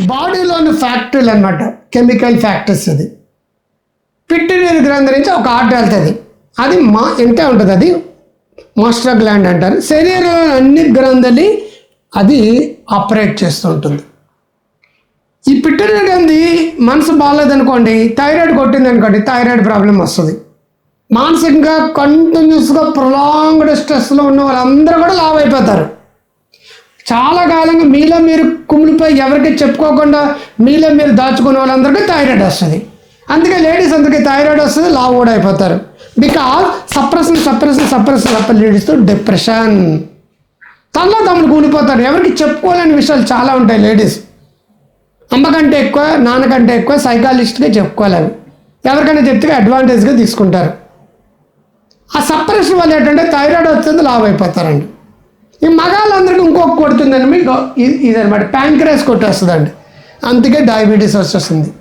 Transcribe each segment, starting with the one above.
బాడీలోని ఫ్యాక్టరీలు అనమాట chemical factories అది. పిట్టినీరు గ్రంథి నుంచి ఒక ఆర్డర్ వెళ్తుంది. అది మా ఎంత ఉంటుంది. అది మాస్టర్ గ్లాండ్ అంటారు. శరీరంలో అన్ని గ్రంథులు అది ఆపరేట్ చేస్తూ ఉంటుంది. ఈ పిట్టినీరు గ్రంథి మనసు బాగాలేదనుకోండి థైరాయిడ్ కొట్టింది అనుకోండి థైరాయిడ్ ప్రాబ్లం వస్తుంది. మానసికంగా కంటిన్యూస్గా ప్రొలాంగ్డ్ స్ట్రెస్లో ఉన్న వాళ్ళందరూ కూడా లావ్ అయిపోతారు చాలా కాలంగా మీలో మీరు కుమిలిపోయి ఎవరికి చెప్పుకోకుండా మీలో మీరు దాచుకునే వాళ్ళందరికీ థైరాయిడ్ వస్తుంది. అందుకే లేడీస్ అందరికీ థైరాయిడ్ వస్తుంది లావ్ కూడా అయిపోతారు. Because suppression suppression suppression suppress ladies depression తనలో తమను కూలిపోతారు ఎవరికి చెప్పుకోలేని విషయాలు చాలా ఉంటాయి లేడీస్. అమ్మకంటే ఎక్కువ నాన్నకంటే ఎక్కువ సైకాలజిస్ట్గా చెప్పుకోవాలి ఎవరికైనా చెప్తే అడ్వాంటేజ్గా తీసుకుంటారు. ఆ సప్రెషన్ వల్ల ఏంటంటే థైరాయిడ్ వస్తుంది లావ్ అయిపోతారండి. ఈ మగాళ్ళందరికీ ఇంకొక కొడుతుందని మీకు ఇ- ఇదనమాట ప్యాంక్రేస్ కొట్టేస్తుందండి. అందుకే డయాబెటీస్ వచ్చేస్తుంది.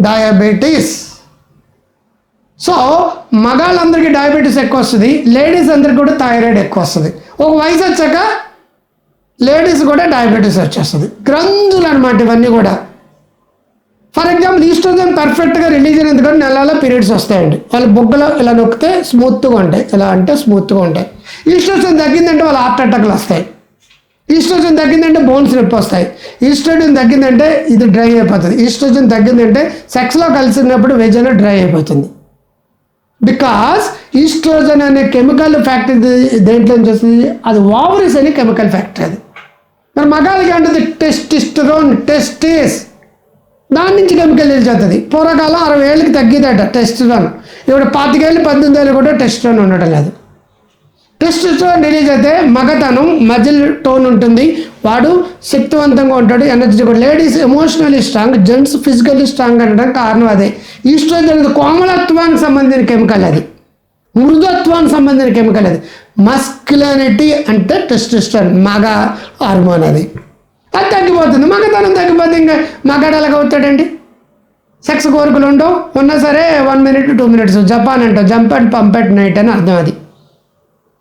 డయాబెటీస్ సో మగాళ్ళందరికీ డయాబెటీస్ ఎక్కువ వస్తుంది లేడీస్ అందరికీ కూడా థైరాయిడ్ ఎక్కువ వస్తుంది ఒక వయసు వచ్చాక లేడీస్ కూడా డయాబెటీస్ వచ్చేస్తుంది. గ్రంథులు అనమాట ఇవన్నీ కూడా. ఫర్ ఎగ్జాంపుల్ ఈస్ట్రోజన్ పర్ఫెక్ట్గా రిలీజ్ అయినందుకు నెలలో పీరియడ్స్ వస్తాయండి. వాళ్ళ బొగ్గలో ఇలా నొక్కితే స్మూత్గా ఉంటాయి. ఇలా అంటే స్మూత్గా ఉంటాయి. ఈస్ట్రోజన్ తగ్గిందంటే వాళ్ళ హార్ట్ అటాక్లు వస్తాయి. ఈస్ట్రోజన్ తగ్గిందంటే బోన్స్ నొప్పి వస్తాయి. ఈస్ట్రోజన్ తగ్గిందంటే ఇది డ్రై అయిపోతుంది. ఈస్ట్రోజన్ తగ్గిందంటే సెక్స్లో కలిసినప్పుడు వెజ్ డ్రై అయిపోతుంది. బికాస్ ఈస్ట్రోజన్ అనే కెమికల్ ఫ్యాక్టరీ దేంట్లో నుంచి వస్తుంది? అది ఓవరీస్ అనే కెమికల్ ఫ్యాక్టరీ అది. మరి మగాళ్ళకి అంటే టెస్టిస్టరోన్ టెస్టిస్. దాని నుంచి కెమికల్ రిలీజ్ పూర్వకాలం అరవై ఏళ్ళకి తగ్గిదట టెస్టిరోన్. ఇప్పుడు పాతికేళ్ళు పద్దెనిమిది ఏళ్ళు కూడా టెస్టిరోన్ ఉండటం లేదు. టెస్టిస్టోన్ రిలీజ్ అయితే మగతనం మజిల్ టోన్ ఉంటుంది. వాడు శక్తివంతంగా ఉంటాడు ఎనర్జీ కూడా ladies emotionally strong gents physically strong అనడానికి కారణం అదే. ఈస్ట్రోజన్ అనేది కోమలత్వానికి సంబంధించిన కెమికల్ అది. మృదుత్వానికి సంబంధించిన కెమికల్ అది. మస్కులానిటీ అంటే టెస్టిస్టోన్ మగ హార్మోన్ అది. అది తగ్గిపోతుంది. మగతనం తగ్గిపోతే ఇంకా మగాడు ఎలాగ అవుతాడండి? సెక్స్ కోరికలు ఉండవు. ఉన్నా సరే one minute two minutes Japan అంటావు jump and pump at night అని అర్థం అది.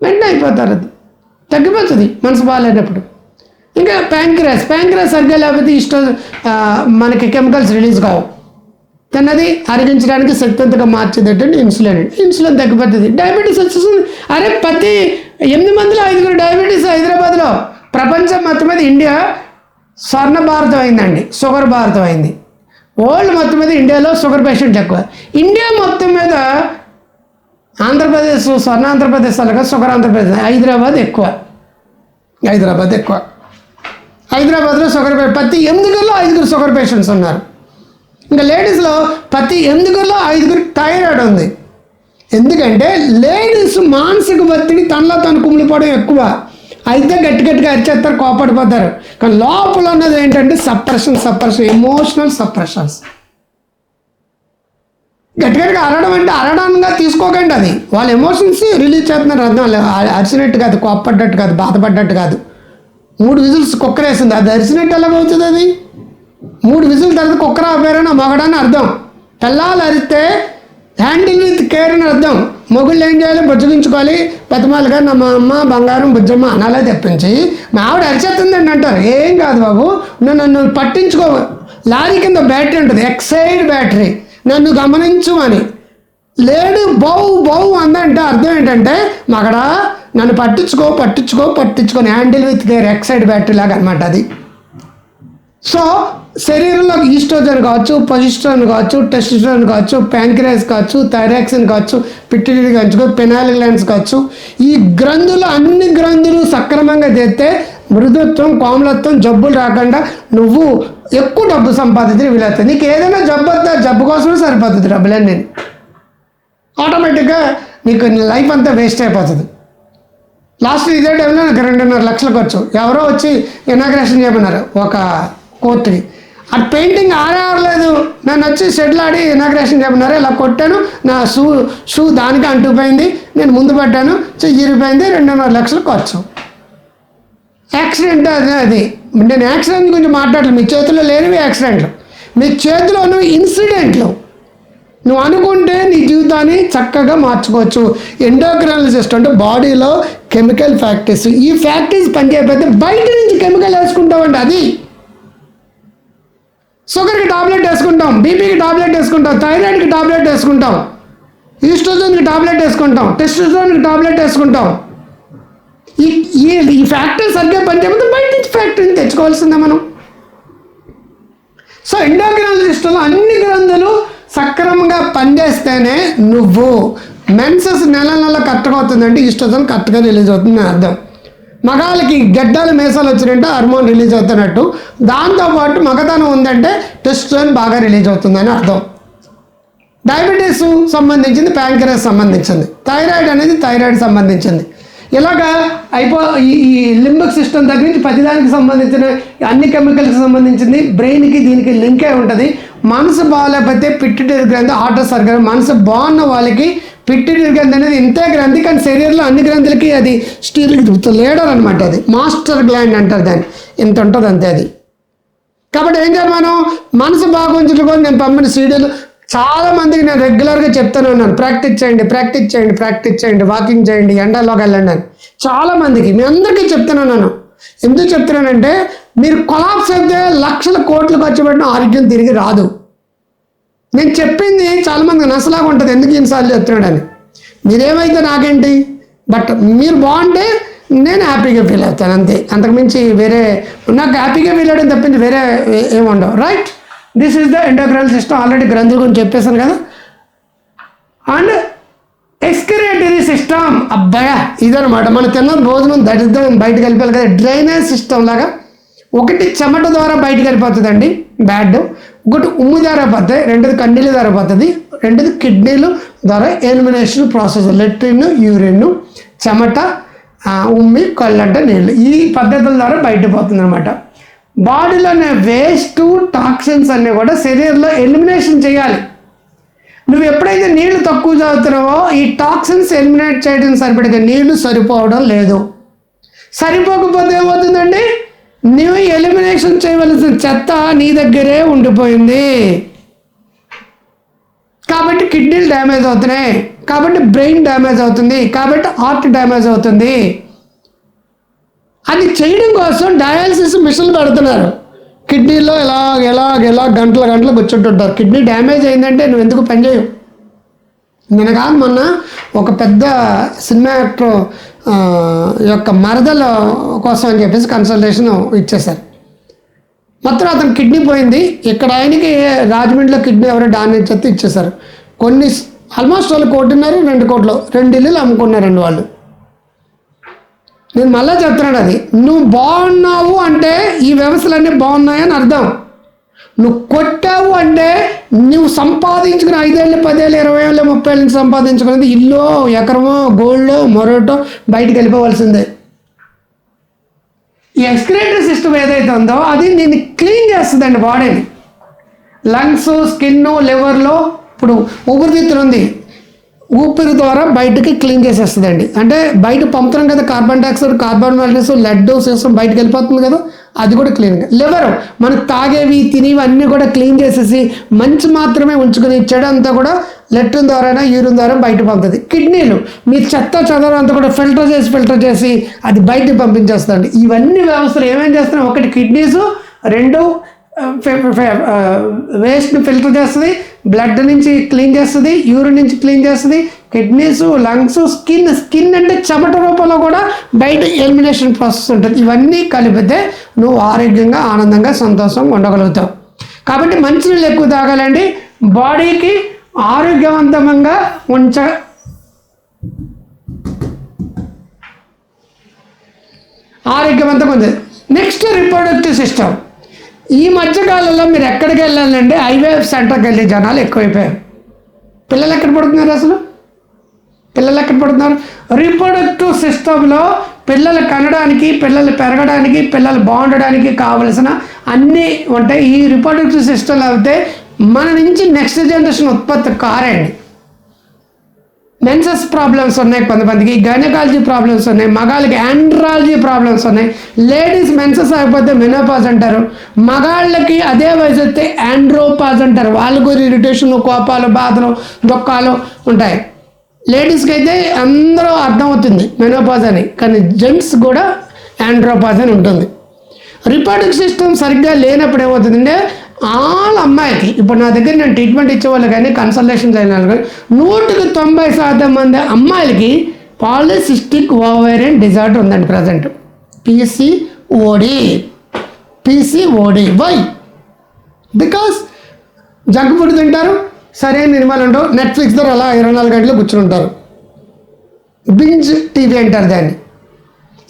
వెంటనే అయిపోతారు అది. తగ్గిపోతుంది మనసు బాగాలేనప్పుడు. ఇంకా ప్యాంక్రాస్ ప్యాంక్రాస్ సరిగ్గా లేకపోతే ఇష్టం మనకి కెమికల్స్ రిలీజ్ కావు. తనది అరిగించడానికి శక్తివంతంగా మార్చేది ఇన్సులిన్. ఇన్సులిన్ తగ్గిపోతుంది. డయాబెటీస్ వచ్చేస్తుంది. అరే ప్రతి ఎనిమిది మందిలో ఐదుగురు డయాబెటీస్ హైదరాబాద్లో. ప్రపంచం మొత్తం మీద ఇండియా స్వర్ణ భారతం అయిందండి. షుగర్ భారతం అయింది. వరల్డ్ మొత్తం మీద ఇండియాలో షుగర్ పేషెంట్ ఎక్కువ. ఇండియా మొత్తం మీద ఆంధ్రప్రదేశ్ స్వర్ణ ఆంధ్రప్రదేశ్ అలాగా సుగర్ ఆంధ్రప్రదేశ్ హైదరాబాద్ ఎక్కువ. హైదరాబాద్ ఎక్కువ. హైదరాబాద్లో షుగర్ ప్రతి ఎందుకల్లో ఐదుగురు షుగర్ పేషెంట్స్ ఉన్నారు. ఇంకా లేడీస్లో ప్రతి ఎందుకల్లో ఐదుగురు థైరాయిడ్ ఉంది. ఎందుకంటే లేడీస్ మానసిక ఒత్తిడి తనలో తను కుమిలిపోవడం ఎక్కువ. అయితే గట్టి గట్టిగా అరిచేస్తారు కోపడిపోతారు. కానీ లోపల ఉన్నది ఏంటంటే సప్రెషన్ సప్రెషన్ ఎమోషనల్ సప్రెషన్స్ గట్టిగట్టిగా గట్టిగా అంటే అరడంగా తీసుకోకండి అది. వాళ్ళ ఎమోషన్స్ రిలీజ్ చేస్తున్నారు అర్థం అరిచినట్టు కాదు కోప్పడ్డట్టు కాదు బాధపడ్డట్టు కాదు. మూడు విజిల్స్ కుక్కరేసింది. అది అరిచినట్టు ఎలాగవుతుంది అది? మూడు విజిల్ తర్వాత కుక్కర ఆపారని మగడని అర్థం. పిల్లలు అరిస్తే హ్యాండిల్ విత్ కేర్ అని అర్థం. మొగుళ్ళు ఏం చేయాలి? బుజ్జగించుకోవాలి. పెద్దమాలుగా నా మా అమ్మ బంగారం బుజ్జమ్మ అనాలే తెప్పించి మా ఆవిడ అరిచేస్తుందండి అంటారు. ఏం కాదు బాబు. నువ్వు నన్ను పట్టించుకో. లారీ కింద బ్యాటరీ ఉంటుంది. Exide battery. నన్ను గమనించు అని లేడు బౌ బౌ అందంటే అర్థం ఏంటంటే మగడా నన్ను పట్టించుకో పట్టించుకో పట్టించుకొని handle with care Exide battery లాగా అనమాట అది. సో శరీరంలో ఈస్ట్రోజన్ కావచ్చు పొజిస్ట్రోన్ కావచ్చు టెస్టిస్ట్రోన్ కావచ్చు ప్యాంక్రియాస్ కావచ్చు థైరాక్సిన్ కావచ్చు పిట్టిడి కావచ్చు పెనాలి గ్లాండ్స్ కావచ్చు ఈ గ్రంథులు అన్ని గ్రంథులు సక్రమంగా చేస్తే మృదుత్వం కోమలత్వం జబ్బులు రాకుండా నువ్వు ఎక్కువ డబ్బు సంపాదించిన వీలవుతుంది నీకు ఏదైనా జబ్బు వద్దా జబ్బు కోసమే సరిపోతుంది డబ్బులన్నీ. ఆటోమేటిక్గా నీకు నీ లైఫ్ అంతా వేస్ట్ అయిపోతుంది. లాస్ట్ ఇదే టైంలో నాకు రెండున్నర లక్షలు ఖర్చు. ఎవరో వచ్చి ఇనాగ్రేషన్ చేయమన్నారు. ఒక కోర్టుకి ఆ పెయింటింగ్ ఆరే ఆరలేదు నన్ను వచ్చి షెడ్లు ఆడి ఇనాగ్రేషన్ చేయమన్నారు. ఇలా కొట్టాను. నా షూ షూ దానికి అంటుపోయింది. నేను ముందు పడ్డాను చెయ్యిరిపోయింది రెండున్నర లక్షలు ఖర్చు. యాక్సిడెంట్ అది నేను యాక్సిడెంట్ గురించి మాట్లాడలేదు మీ చేతిలో లేనివి యాక్సిడెంట్లు. మీ చేతిలో ఉన్నవి ఇన్సిడెంట్లు. నువ్వు అనుకుంటే నీ జీవితాన్ని చక్కగా మార్చుకోవచ్చు. ఎండోక్రైనల్ సిస్టమ్ అంటే బాడీలో కెమికల్ ఫ్యాక్టరీస్. ఈ ఫ్యాక్టరీస్ పనిచేయకపోతే బయట నుంచి కెమికల్ వేసుకుంటామండి అది. షుగర్కి టాబ్లెట్ వేసుకుంటాం బీపీకి టాబ్లెట్ వేసుకుంటాం థైరాయిడ్కి టాబ్లెట్ వేసుకుంటాం ఈస్ట్రోజన్కి టాబ్లెట్ వేసుకుంటాం టెస్టోజోన్కి టాబ్లెట్ వేసుకుంటాం. ఈ ఈ ఈ ఫ్యాక్టరీ సరిగ్గా పనిచేయకపోతే బయట నుంచి ఫ్యాక్టరీని తెచ్చుకోవాల్సిందే మనం. సో ఎండోక్రాలజిస్టులు అన్ని గ్రంథులు సక్రమంగా పనిచేస్తేనే నువ్వు మెన్సెస్ నెల నెల కరెక్ట్గా అవుతుందంటే ఈస్ట్రోజన్ కరెక్ట్గా రిలీజ్ అవుతుంది అర్థం. మగాళ్ళకి గడ్డాలు మేసాలు వచ్చినట్టు హార్మోన్ రిలీజ్ అవుతున్నట్టు. దాంతోపాటు మగతనం ఉందంటే టెస్టోన్ బాగా రిలీజ్ అవుతుందని అర్థం. డయాబెటీస్ సంబంధించింది ప్యాంక్రియస్ సంబంధించింది. థైరాయిడ్ అనేది థైరాయిడ్ సంబంధించింది. ఇలాగా అయిపో ఈ లింబిక్ లింబక్ సిస్టమ్ దగ్గర నుంచి ప్రతిదానికి సంబంధించిన అన్ని కెమికల్కి సంబంధించింది బ్రెయిన్కి దీనికి లింకే ఉంటుంది. మనసు బాగాలేకపోతే పిట్టిటరీ గ్రంథి ఆటో సర్గర్ మనసు బాగున్న వాళ్ళకి పిట్టిటరీ గ్రంథి అనేది ఇంతే గ్రంథి కానీ శరీరంలో అన్ని గ్రంథులకి అది స్టీల్ లీడర్ అనమాట అది. మాస్టర్ గ్లాండ్ అంటారు దాన్ని. ఇంత ఉంటుంది అంతే అది. కాబట్టి ఏం చేయాలి మనం? మనసు బాగుంచుకొని నేను పంపిన సీడీలు చాలా మందికి నేను రెగ్యులర్గా చెప్తానే ఉన్నాను. ప్రాక్టీస్ చేయండి ప్రాక్టీస్ చేయండి ప్రాక్టీస్ చేయండి వాకింగ్ చేయండి ఎండలోకి వెళ్ళండి అని. చాలా మందికి మీ అందరికీ చెప్తాను నేను ఎందుకు చెప్తున్నానంటే మీరు కొలాప్స్ అయితే లక్షల కోట్లు ఖర్చు పెట్టిన ఆరోగ్యం తిరిగి రాదు. నేను చెప్పింది చాలా మందికి నసలాగా ఉంటుంది. ఎందుకు ఇన్నిసార్లు చెప్తున్నాడని మీరేమైతే నాకేంటి? బట్ మీరు బాగుంటే నేను హ్యాపీగా ఫీల్ అవుతాను అంతే. అంతకుమించి వేరే నాకు హ్యాపీగా ఫీల్ అవడం తప్పించి వేరే ఏమి ఏముండవు right this is the endocrine system already గ్రంథుల గురించి చెప్పేశాను కదా. అండ్ ఎక్స్క్రియేటరీ సిస్టమ్ అబ్బాయా ఇదనమాట మన తిన్న భోజనం దరిద్రం బయటకు వెళ్ళిపోవాలి కదా. డ్రైనేజ్ సిస్టమ్ లాగా ఒకటి చెమట ద్వారా బయటకు వెళ్ళిపోతుందండి. బ్యాడ్ ఒకటి ఉమ్ము ద్వారా పోతాయి రెండోది కండీల ద్వారా పోతుంది. రెండోది కిడ్నీలు ద్వారా ఎలిమినేషన్ ప్రాసెస్ లెట్రిన్ యూరిన్ చెమట ఉమ్మి కళ్ళంట నీళ్ళు. ఈ పద్ధతుల ద్వారా బయటపోతుంది అనమాట బాడీలోనే వేస్ట్ టాక్సిన్స్ అన్నీ కూడా శరీరంలో ఎలిమినేషన్ చేయాలి. నువ్వు ఎప్పుడైతే నీళ్ళు తక్కువ తాగుతున్నావో ఈ టాక్సిన్స్ ఎలిమినేట్ చేయడం సరిపడితే నీళ్ళు సరిపోవడం లేదు. సరిపోకపోతే ఏమవుతుందండి? నువ్వు ఎలిమినేషన్ చేయవలసిన చెత్త నీ దగ్గరే ఉండిపోయింది. కాబట్టి కిడ్నీలు డ్యామేజ్ అవుతున్నాయి. కాబట్టి బ్రెయిన్ డ్యామేజ్ అవుతుంది. కాబట్టి హార్ట్ డ్యామేజ్ అవుతుంది. అది చేయడం కోసం డయాలసిస్ మిషన్లు పెడుతున్నారు కిడ్నీలో ఎలా ఎలా ఎలా గంటల గంటలు కూర్చుంటుంటారు. కిడ్నీ డ్యామేజ్ అయిందంటే నువ్వు ఎందుకు పనిచేయవు నిన్న కాదు మొన్న ఒక పెద్ద సినిమా యాక్టర్ యొక్క మరదల కోసం అని చెప్పేసి కన్సల్టేషన్ ఇచ్చేశారు. మొత్తం అతను కిడ్నీ పోయింది. ఇక్కడ ఆయనకి రాజమండ్రిలో కిడ్నీ ఎవరో డామేజ్ చేస్తే ఇచ్చేశారు. కొన్ని ఆల్మోస్ట్ వాళ్ళు కోటిన్నారు రెండు కోట్లు రెండు ఇల్లులు అమ్ముకున్నారండి వాళ్ళు. నేను మళ్ళీ చెప్తున్నాను అది. నువ్వు బాగున్నావు అంటే ఈ వ్యవస్థలన్నీ బాగున్నాయని అర్థం. నువ్వు కొట్టావు అంటే నువ్వు సంపాదించుకుని ఐదేళ్ళు పదేళ్ళు ఇరవై ఏళ్ళు ముప్పై ఏళ్ళు సంపాదించుకునేది ఇల్లు ఎకరమో గోల్డ్ మరోటో బయటికి వెళ్ళిపోవాల్సిందే. ఈ ఎక్స్క్రేటరీ సిస్టమ్ ఏదైతే ఉందో అది నేను క్లీన్ చేస్తుందండి బాడీని. లంగ్స్ స్కిన్ లివర్లో ఇప్పుడు ఊపిరితిత్తులు ఉంది. ఊపిరి ద్వారా బయటకి క్లీన్ చేసేస్తుందండి. అంటే బయట పంపుతున్నాం కదా కార్బన్ డైఆక్సైడ్ కార్బన్ మాలిక్యూల్స్ లెడ్ సిస్టమ్ బయటకు వెళ్ళిపోతుంది కదా అది కూడా క్లీన్ లివర్ మనం తాగేవి తినేవి అన్నీ కూడా క్లీన్ చేసేసి మంచి మాత్రమే ఉంచుకుని చెడు అంతా కూడా లెట్రిన్ ద్వారా యూరిన్ ద్వారా బయట పంపుతుంది. కిడ్నీలు మీ చెత్త చెదరం అంతా కూడా ఫిల్టర్ చేసి ఫిల్టర్ చేసి అది బయటకు పంపించేస్తుంది ఇవన్నీ వ్యవస్థలు ఏమేం చేస్తున్నాయి? ఒకటి కిడ్నీస్ రెండు వేస్ట్ని ఫిల్టర్ చేస్తుంది బ్లడ్ నుంచి క్లీన్ చేస్తుంది యూరిన్ నుంచి క్లీన్ చేస్తుంది కిడ్నీస్ లంగ్స్ స్కిన్ స్కిన్ అంటే చెమట రూపంలో కూడా బయట ఎలిమినేషన్ ప్రాసెస్ ఉంటుంది. ఇవన్నీ కలిపితే నువ్వు ఆరోగ్యంగా ఆనందంగా సంతోషంగా ఉండగలుగుతావు. కాబట్టి మంచినీళ్ళు ఎక్కువ తాగాలండి. బాడీకి ఆరోగ్యవంతంగా ఉంచ ఆరోగ్యవంతంగా ఉంది. నెక్స్ట్ రిప్రొడక్టివ్ సిస్టమ్ ఈ మధ్యకాలంలో మీరు ఎక్కడికి వెళ్ళాలంటే హైవే సెంటర్కి వెళ్ళే జనాలు ఎక్కువైపోయారు. పిల్లలు ఎక్కడ పడుతున్నారు అసలు? పిల్లలు ఎక్కడ పడుతున్నారు? రీప్రొడక్టివ్ సిస్టంలో పిల్లలు కనడానికి పిల్లలు పెరగడానికి పిల్లలు బాగుండడానికి కావలసిన అన్నీ ఉంటాయి. ఈ రీప్రొడక్టివ్ సిస్టంలో అయితే మన నుంచి నెక్స్ట్ జనరేషన్ ఉత్పత్తి కారండి మెన్సెస్ ప్రాబ్లమ్స్ ఉన్నాయి కొంతమందికి గైనకాలజీ ప్రాబ్లమ్స్ ఉన్నాయి మగాళ్ళకి ఆండ్రాలజీ ప్రాబ్లమ్స్ ఉన్నాయి లేడీస్ మెన్సెస్ అయిపోతే మెనోపాజ్ అంటారు మగాళ్ళకి అదే వయసు వస్తే ఆండ్రోపాజ్ అంటారు వాళ్ళకు ఇరిటేషన్ కోపాలు బాధలు దుఃఖాలు ఉంటాయి లేడీస్కి అయితే అందరూ అర్థమవుతుంది మెనోపాజ్ అని కానీ జెంట్స్ కూడా ఆండ్రోపాజ్ అని ఉంటుంది రిపోర్టింగ్ సిస్టమ్ సరిగ్గా లేనప్పుడు ఏమవుతుందంటే ఆల్ అమ్మాయికి ఇప్పుడు నా దగ్గర నేను ట్రీట్మెంట్ ఇచ్చేవాళ్ళు కానీ కన్సల్టేషన్ అయిన వాళ్ళు కానీ నూటికి తొంభై శాతం మంది అమ్మాయిలకి పాలిసిస్టిక్ ఓవేరియన్ డిజార్డర్ ఉందండి present PCOD PCOD why because junk food తింటారు సరైన నిర్మాణం ఉండవు. నెట్ఫ్లిక్స్ ద్వారా అలా ఇరవై నాలుగు గంటలు కూర్చుని ఉంటారు. బింజ్ టీవీ అంటారు దాన్ని.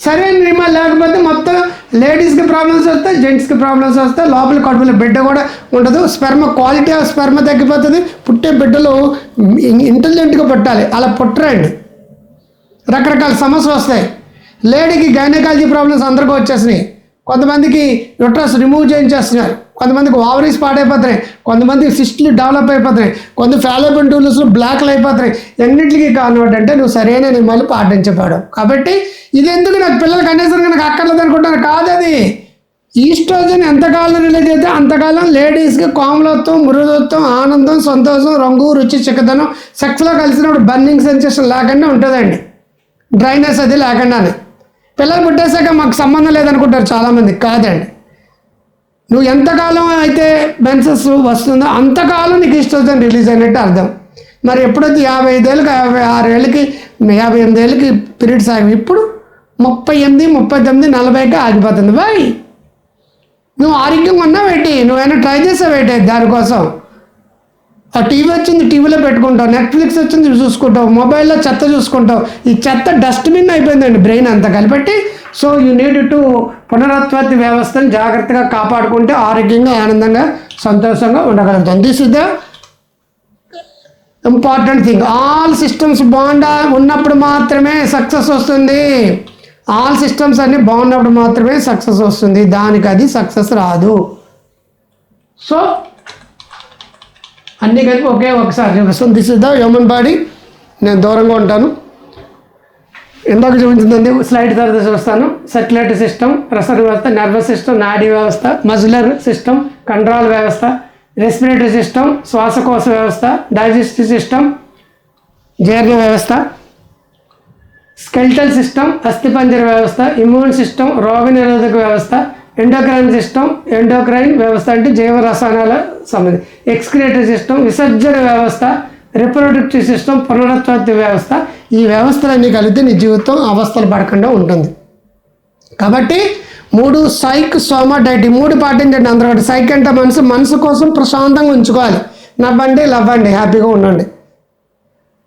సరైన నిర్మాణం లేకపోతే మొత్తం లేడీస్కి ప్రాబ్లమ్స్ వస్తాయి జెంట్స్కి ప్రాబ్లమ్స్ వస్తాయి. లోపల కడుపులో బిడ్డ కూడా ఉండదు. స్పెర్మ క్వాలిటీ ఆఫ్ స్పెర్మ తగ్గిపోతుంది. పుట్టే బిడ్డలు ఇంటెలిజెంట్గా పుట్టాలి. అలా పుట్టరండి. రకరకాల సమస్యలు వస్తాయి. లేడీకి గైనకాలజీ ప్రాబ్లమ్స్ అందరికీ వచ్చేసినాయి. కొంతమందికి యుట్రస్ రిమూవ్ చేయించేస్తున్నారు. కొంతమందికి ఓవరీస్ పాడైపోతున్నాయి కొంతమందికి సిస్టులు డెవలప్ అయిపోతున్నాయి కొంత ఫాలోపిన్ టూల్స్లు బ్లాక్లు అయిపోతున్నాయి ఎన్నింటికి కారణం అంటే నువ్వు సరైన నియమాలు పాటించబడవు. కాబట్టి ఇది ఎందుకు నాకు పిల్లలకి కనీసం నాకు అక్కర్లేదు అనుకుంటాను? కాదు అది ఈస్ట్రోజన్ ఎంతకాలం రిలీజ్ అయితే అంతకాలం లేడీస్కి కోమలత్వం మృదుత్వం ఆనందం సంతోషం రంగు రుచి చిక్కదనం సెక్స్లో కలిసినప్పుడు బర్నింగ్ సెన్సేషన్ లేకుండా ఉంటుందండి. డ్రైనెస్ అది లేకుండానే. పిల్లలు పుట్టేశాక మాకు సంబంధం లేదనుకుంటారు చాలామంది. కాదండి. నువ్వు ఎంతకాలం అయితే బెన్సెస్ వస్తుందో అంతకాలం నీకు ఇష్టం రిలీజ్ అయినట్టు అర్థం. మరి ఎప్పుడైతే యాభై ఐదేళ్ళకి యాభై ఆరేళ్ళకి యాభై ఎనిమిది ఏళ్ళకి పీరియడ్స్ ఆగి ఇప్పుడు ముప్పై ఎనిమిది ముప్పై తొమ్మిది నలభైకి ఆగిపోతుంది. బాయ్ నువ్వు ఆరోగ్యంగా ఉన్నావు ఏంటి? నువ్వైనా ట్రై చేసావు ఏంటి దానికోసం ఆ టీవీ వచ్చింది టీవీలో పెట్టుకుంటావు నెట్ఫ్లిక్స్ వచ్చింది చూసుకుంటావు మొబైల్లో చెత్త చూసుకుంటావు. ఈ చెత్త డస్ట్బిన్ అయిపోయిందండి బ్రెయిన్ అంతా కలిపెట్టి సో యూ నీడ్ టు పునరుత్పత్తి వ్యవస్థను జాగ్రత్తగా కాపాడుకుంటే ఆరోగ్యంగా ఆనందంగా సంతోషంగా ఉండగలుగుతాం this is the important thing all systems బాగుండా ఉన్నప్పుడు మాత్రమే సక్సెస్ వస్తుంది. ఆల్ సిస్టమ్స్ అన్నీ బాగున్నప్పుడు మాత్రమే సక్సెస్ వస్తుంది. దానికి అది సక్సెస్ రాదు. సో అన్నీ కలిపి ఒకే ఒకసారి చూపిస్తాను. This is the human body నేను దూరంగా ఉంటాను. ఇందాక చూపించిందండి. స్లైడ్ తర్వాత చూస్తాను. సర్క్యులేటరీ సిస్టమ్ రసన వ్యవస్థ నర్వస్ సిస్టమ్ నాడీ వ్యవస్థ మజులర్ సిస్టమ్ కండరాల వ్యవస్థ రెస్పిరేటరీ సిస్టమ్ శ్వాసకోశ వ్యవస్థ డైజెస్టివ్ సిస్టమ్ జీర్ణ వ్యవస్థ స్కెల్టల్ సిస్టమ్ అస్థిపంజర వ్యవస్థ ఇమ్యూన్ సిస్టమ్ రోగనిరోధక వ్యవస్థ ఎండోక్రైన్ సిస్టమ్ ఎండోక్రైన్ వ్యవస్థ అంటే జీవ రసాయనాల సంబంధం ఎక్స్క్రియేటరీ సిస్టమ్ విసర్జన వ్యవస్థ రిప్రొడక్టివ్ సిస్టమ్ పునరుత్పత్తి వ్యవస్థ ఈ వ్యవస్థలన్నీ కలిపితే నీ జీవితం అవస్థలు పడకుండా ఉంటుంది. కాబట్టి మూడు సైక్ సోమ డైట్ ఈ మూడు పాటించండి అందరూ ఒకటి. సైక్ అంటే మనసు మనసు కోసం ప్రశాంతంగా ఉంచుకోవాలి. నవ్వండి లవ్వండి హ్యాపీగా ఉండండి.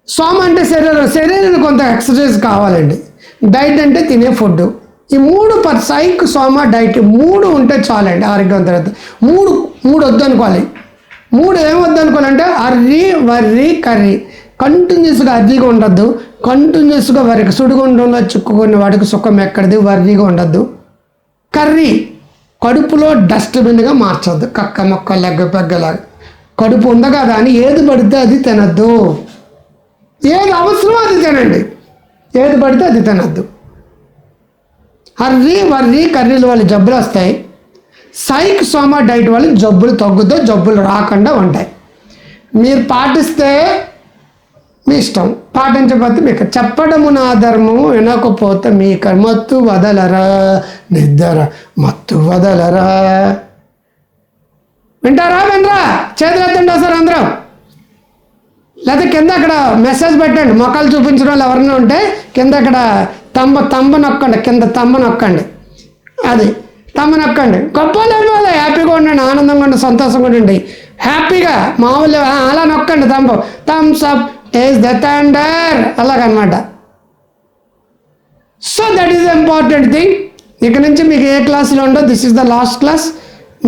సోమ అంటే శరీరం. శరీరానికి కొంత ఎక్సర్సైజ్ కావాలండి. డైట్ అంటే తినే ఫుడ్. ఈ మూడు పర్ సైక్ సోమ డైట్ మూడు ఉంటే చాలండి ఆరోగ్యవంతరత మూడు మూడు వద్దు అనుకోవాలి. మూడు ఏమొద్దు అనుకోనంటే అర్రి అర్రీ వర్రి కర్రీ. కంటిన్యూస్గా అర్రీగా ఉండద్దు. కంటిన్యూస్గా వరికి సుడిగుండంలో చిక్కుకున్న వాడికి సుఖం ఎక్కడిది? వర్రీగా ఉండద్దు. కర్రీ కడుపులో డస్ట్బిన్గా మార్చొద్దు. కక్క మొక్క లెగ్గ పెగ్గలాగా. కడుపు ఉంది కదా అని ఏది పడితే అది తినద్దు. ఏది అవసరమో అది తినండి. ఏది పడితే అది తినద్దు. హర్రీ వర్రీ కర్రీలు వాళ్ళు జబ్బులు వస్తాయి. సైక్ సోమా డైట్ వల్ల జబ్బులు తగ్గుతూ జబ్బులు రాకుండా ఉంటాయి. మీరు పాటిస్తే మీ ఇష్టం. పాటించకపోతే మీకు చెప్పడము నా ధర్మము వినకపోతే మీకు మత్తు వదలరా నిద్ర మత్తు వదలరా. వింటారా వినరా? చేతులు ఎత్తండి ఒకసారి అందరం. లేకపోతే కింద అక్కడ మెసేజ్ పెట్టండి. మొక్కలు చూపించడం వాళ్ళు ఎవరైనా ఉంటే కింద అక్కడ తంబ తంబ నొక్కండి. కింద తంబ నొక్కండి. అది. తమ్మ నొక్కండి. గొప్ప లేకపోతే హ్యాపీగా ఉండండి ఆనందంగా ఉండండి సంతోషంగా ఉండండి. హ్యాపీగా మామూలు అలా నొక్కండి తంబ thumbs up taste the thunder. అలాగనమాట. So that is important thing ఇక నుంచి మీకు ఏ క్లాస్లో ఉండో this is the last class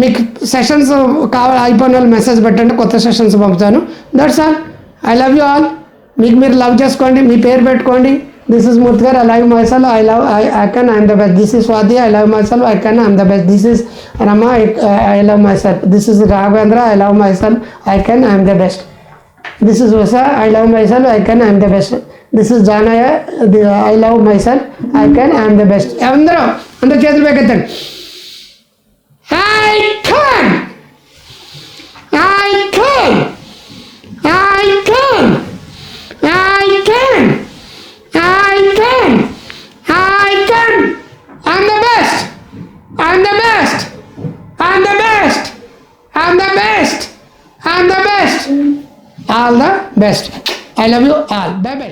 మీకు సెషన్స్ కావాలి అయిపోయిన వాళ్ళు మెసేజ్ పెట్టండి కొత్త సెషన్స్ పంపుతాను. That's all I love you all మీకు మీరు లవ్ చేసుకోండి మీ పేరు పెట్టుకోండి. This is Murthy garu I love my self I love I I can I'm the best this is Swathi I love my self I can I'm the best this is Rama I love my self this is Raghavendra I love my self I can I'm the best this is Usha I love my self I can I'm the best this is Janaiah I love my self I can I'm the best అందరూ అందరూ చేతులు పెకెత్తండి I can I can I can I can I'm the best I'm the best I'm the best I'm the best all the best I love you all bye bye